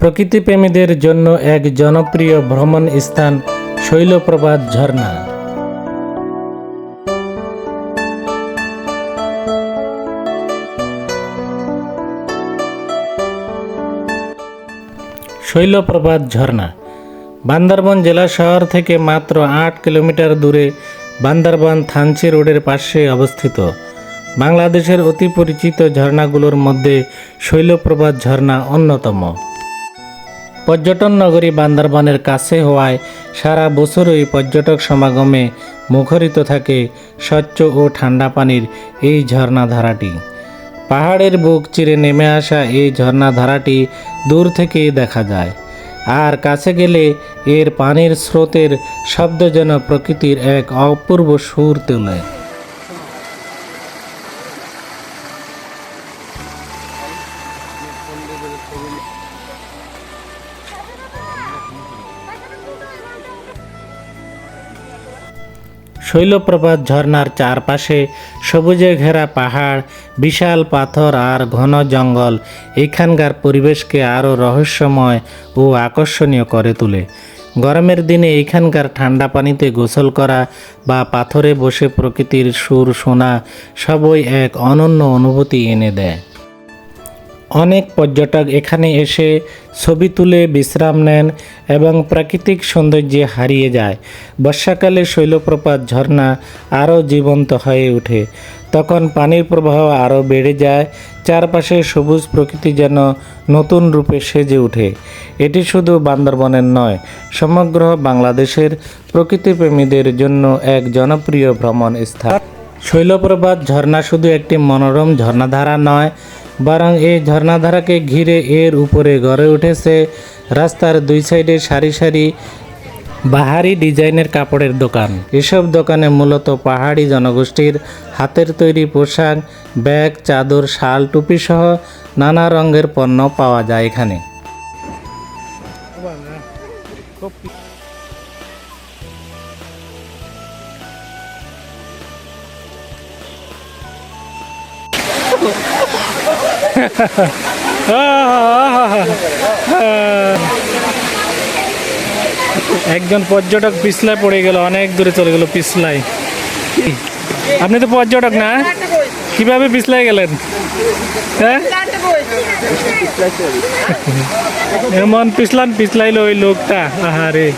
প্রকৃতিপ্রেমীদের জন্য এক জনপ্রিয় ভ্রমণ স্থান শৈলপ্রপাত ঝর্ণা। শৈলপ্রপাত ঝর্ণা। বান্দরবন জেলা শহর থেকে মাত্র আট কিলোমিটার দূরে বান্দরবান থানচি রোডের পাশে অবস্থিত। বাংলাদেশের অতি পরিচিত ঝর্ণাগুলোর মধ্যে শৈলপ্রপাত ঝর্ণা অন্যতম। পর্যটন নগরী বান্দরবানের কাছে হওয়ায় সারা বছরই পর্যটক সমাগমে মুখরিত থাকে স্বচ্ছ ও ঠান্ডা পানির এই ঝর্ণাধারাটি। পাহাড়ের বুক চিরে নেমে আসা এই ঝর্ণাধারাটি দূর থেকেই দেখা যায়। আর কাছে গেলে এর পানির স্রোতের শব্দ যেন প্রকৃতির এক অপূর্ব সুর তোলে। শৈলপ্রপাত ঝর্ণার চারপাশে সবুজে ঘেরা পাহাড়, বিশাল পাথর আর ঘন জঙ্গল। এখানকার পরিবেশকে আরও রহস্যময় ও আকর্ষণীয় করে তোলে। গরমের দিনে এখানকার ঠান্ডা পানিতে গোসল করা বা পাথরে বসে প্রকৃতির সুর শোনা সবই এক অনন্য অনুভূতি এনে দেয়। অনেক পর্যটক এখানে এসে ছবি তুলে বিশ্রাম নেন এবং প্রাকৃতিক সৌন্দর্যে হারিয়ে যায়। বর্ষাকালে শৈলপ্রপাত ঝর্ণা আরও জীবন্ত হয়ে ওঠে। তখন পানির প্রবাহ আরও বেড়ে যায়, চারপাশে সবুজ প্রকৃতি যেন নতুন রূপে সেজে ওঠে। এটি শুধু বান্দরবনের নয়, সমগ্র বাংলাদেশের প্রকৃতিপ্রেমীদের জন্য এক জনপ্রিয় ভ্রমণ স্থান শৈলপ্রপাত ঝর্ণা শুধু একটি মনোরম ঝর্ণাধারা নয় বরং এই ঝর্ণাধারাকে ঘিরে এর উপরে গড়ে উঠেছে রাস্তার দুই সাইডে সারি সারি বাহারি ডিজাইনের কাপড়ের দোকান। এসব দোকানে মূলত পাহাড়ি জনগোষ্ঠীর হাতের তৈরি পোশাক, ব্যাগ, চাদর, শাল, টুপি সহ নানা রঙের পণ্য পাওয়া যায় এখানে। একজন পর্যটক পিছলায় পড়ে গেল, অনেক দূরে চলে গেল পিছলাই আপনি তো পর্যটক না? কীভাবে পিছলাই গেলেন? হ্যাঁ? এমন পিছলান পিছলাইলো ওই লোকটা, আহারে।